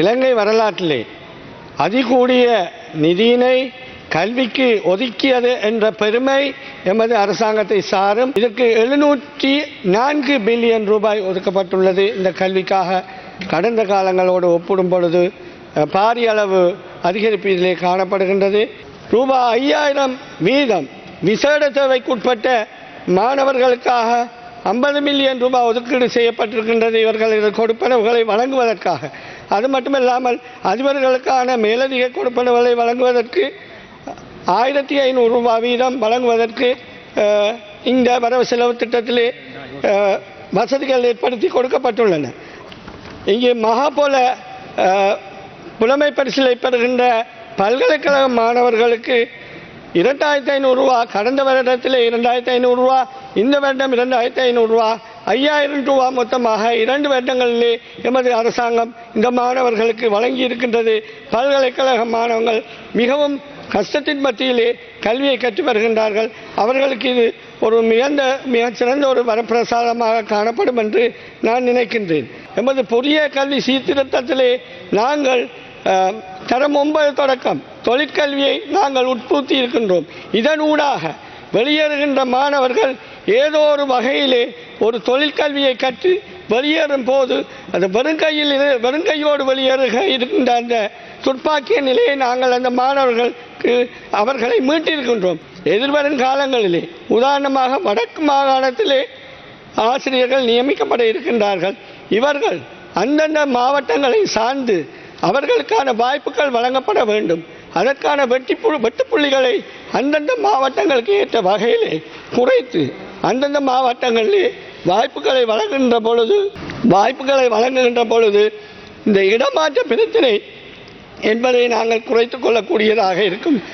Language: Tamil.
இலங்கை வரலாற்றிலே அதிகூடிய நிதியினை கல்விக்கு ஒதுக்கியது என்ற பெருமை எமது அரசாங்கத்தை சாரும். இதற்கு எழுநூற்றி நான்கு பில்லியன் ரூபாய் ஒதுக்கப்பட்டுள்ளது. இந்த கல்விக்காக கடந்த காலங்களோடு ஒப்பிடும் பொழுது பாரிய அளவு அதிகரிப்பு இதிலே காணப்படுகின்றது. ரூபாய் ஐயாயிரம் வீதம் விசேட தேவைக்குட்பட்ட மாணவர்களுக்காக ஐம்பது மில்லியன் ரூபாய் ஒதுக்கீடு செய்யப்பட்டிருக்கின்றது. இவர்கள் இதற்கு கொடுப்பனவுகளை வழங்குவதற்காக. அது மட்டுமல்லாமல் அதிபர்களுக்கான மேலதிக கொடுப்பனவுகளை வழங்குவதற்கு ஆயிரத்தி ஐநூறு ரூபாய் வீதம் வழங்குவதற்கு இந்த வரவு செலவு திட்டத்திலே வசதிகள் ஏற்படுத்தி கொடுக்கப்பட்டுள்ளன. இங்கே மகாபோல புலமை பரிசிலை பெறுகின்ற பல்கலைக்கழக மாணவர்களுக்கு இரண்டாயிரத்தி ஐநூறுரூவா கடந்த வருடத்தில் இரண்டாயிரத்தி ஐநூறுரூவா இந்த வருடம் இரண்டாயிரத்தி ஐநூறுரூவா ஐயாயிரம் ரூபா மொத்தமாக இரண்டு வருடங்களிலே எமது அரசாங்கம் இந்த மாணவர்களுக்கு வழங்கி இருக்கின்றது பல்கலைக்கழக மாணவர்கள் மிகவும் கஷ்டத்தின் மத்தியிலே கல்வியை கற்று வருகின்றார்கள். அவர்களுக்கு இது ஒரு மிகுந்த மிகச்சிறந்த ஒரு வரப்பிரசாதமாக காணப்படும் என்று நான் நினைக்கின்றேன். எமது புதிய கல்வி சீர்திருத்தத்திலே நாங்கள் தரம் ஒன்பது தொடக்கம் தொழிற்கல்வியை நாங்கள் உட்புத்தி இருக்கின்றோம். இதனூடாக வெளியேறுகின்ற மாணவர்கள் ஏதோ ஒரு வகையிலே ஒரு தொழிற்கல்வியை கற்று வெளியேறும் போது அந்த வெறுங்கையில் வெறுங்கையோடு வெளியேறுக இருக்கின்ற அந்த துப்பாக்கிய நிலையை நாங்கள் அந்த மாணவர்களுக்கு அவர்களை மீட்டிருக்கின்றோம். எதிர்வரும் காலங்களிலே உதாரணமாக வடக்கு மாகாணத்திலே ஆசிரியர்கள் நியமிக்கப்பட இருக்கின்றார்கள். இவர்கள் அந்தந்த மாவட்டங்களை சார்ந்து அவர்களுக்கான வாய்ப்புகள் வழங்கப்பட வேண்டும். அதற்கான வெட்டி புள்ளி வெட்டுப்புள்ளிகளை அந்தந்த மாவட்டங்களுக்கு ஏற்ற வகையிலே குறைத்து அந்தந்த மாவட்டங்களிலே வாய்ப்புகளை வழங்குகின்ற பொழுது வாய்ப்புகளை வழங்குகின்ற பொழுது இந்த இடமாற்ற பிரச்சனை என்பதை நாங்கள் குறைத்து கொள்ளக்கூடியதாக இருக்கும்.